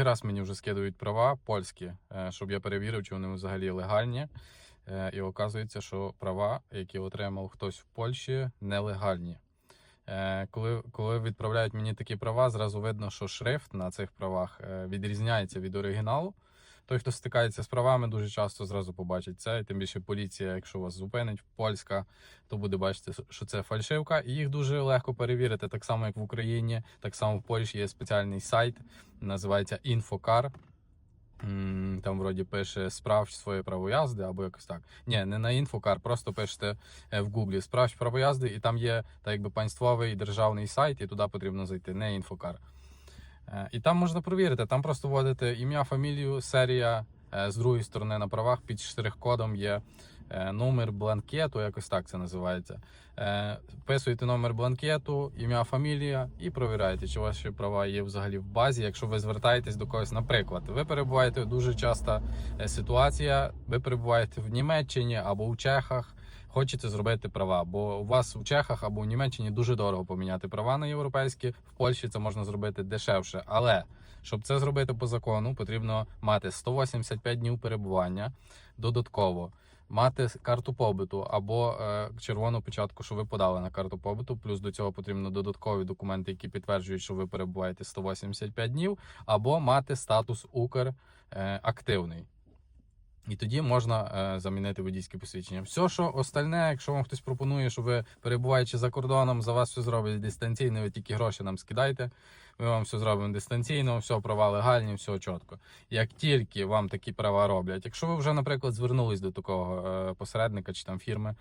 другий раз мені вже скидують права польські, е, щоб я перевірив, чи вони взагалі легальні. Е, І оказується, що права, які отримав хтось в Польщі, нелегальні. Е, Коли, коли відправляють мені такі права, зразу видно, що шрифт на цих правах відрізняється від оригіналу. Той, хто стикається з правами, дуже часто зразу побачить це. Тим більше поліція, якщо вас зупинить, польська, то буде бачити, що це фальшивка. І їх дуже легко перевірити, так само як в Україні, так само в Польщі є спеціальний сайт, називається Інфокар. Там вроді пише справж своє право язди або якось так. Ні, не на інфокар, просто пишете е, в Гуглі справж право язди, і там є так якби панствовий державний сайт, і туди потрібно зайти, не інфокар. Е, І там можна провірити. Там просто вводите ім'я, фамілію, серія е, з другої сторони на правах під штрих-кодом є е, номер бланкету, якось так це називається. Вписуєте номер бланкету, ім'я, фамілія і провіряєте, чи ваші права є взагалі в базі. Якщо ви звертаєтесь до когось, наприклад, ви перебуваєте дуже часто ситуація, ви перебуваєте в Німеччині або у Чехах. Хочете зробити права, бо у вас у Чехах або у Німеччині дуже дорого поміняти права на європейські. В Польщі це можна зробити дешевше. Але щоб це зробити по закону, потрібно мати 185 днів перебування додатково, мати карту побиту або е, червону печатку, що ви подали на карту побиту. Плюс до цього потрібно додаткові документи, які підтверджують, що ви перебуваєте 185 днів, або мати статус Укр е, активний. І тоді можна е, замінити водійське посвідчення. Все, що остальне, якщо вам хтось пропонує, що ви перебуваючи за кордоном, за вас все зроблять дистанційно, ви тільки гроші нам скидайте. Ми вам все зробимо дистанційно, все права легальні, все чітко. Як тільки вам такі права роблять, якщо ви вже, наприклад, звернулись до такого е, посередника чи там фірми,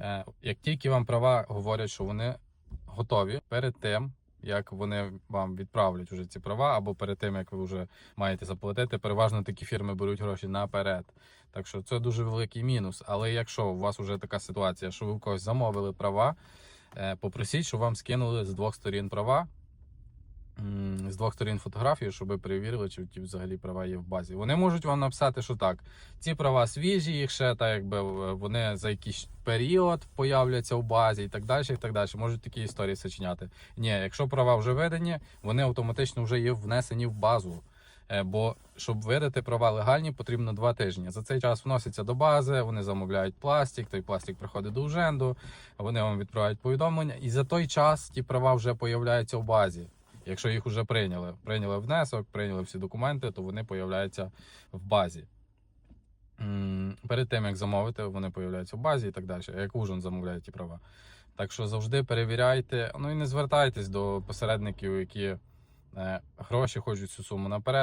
е, як тільки вам права говорять, що вони готові перед тим. Як вони вам відправлять уже ці права, або перед тим як ви вже маєте заплатити, переважно такі фірми беруть гроші наперед. Так що це дуже великий мінус. Але якщо у вас вже така ситуація, що ви в когось замовили права, е, попросіть, щоб вам скинули з двох сторін права, з двох сторін фотографії, щоб ви перевірили, чи ті взагалі права є в базі. Вони можуть вам написати, що так, ці права свіжі, їх ще так, якби вони за якийсь період появляться в базі і так далі. і так далі. Можуть такі історії сочиняти. Ні, якщо права вже видані, вони автоматично вже є внесені в базу. Е, Бо щоб видати права легальні, потрібно два тижні. За цей час вносяться до бази, вони замовляють пластик, той пластик приходить до уженду, вони вам відправляють повідомлення, і за той час ті права вже появляються в базі. Якщо їх вже прийняли, прийняли внесок, прийняли всі документи, то вони появляються в базі. Перед тим як замовити, вони появляються в базі і так далі. Як ужин замовляє ті права. Так що завжди перевіряйте. Ну і не звертайтесь до посередників, які е, гроші хочуть цю суму наперед.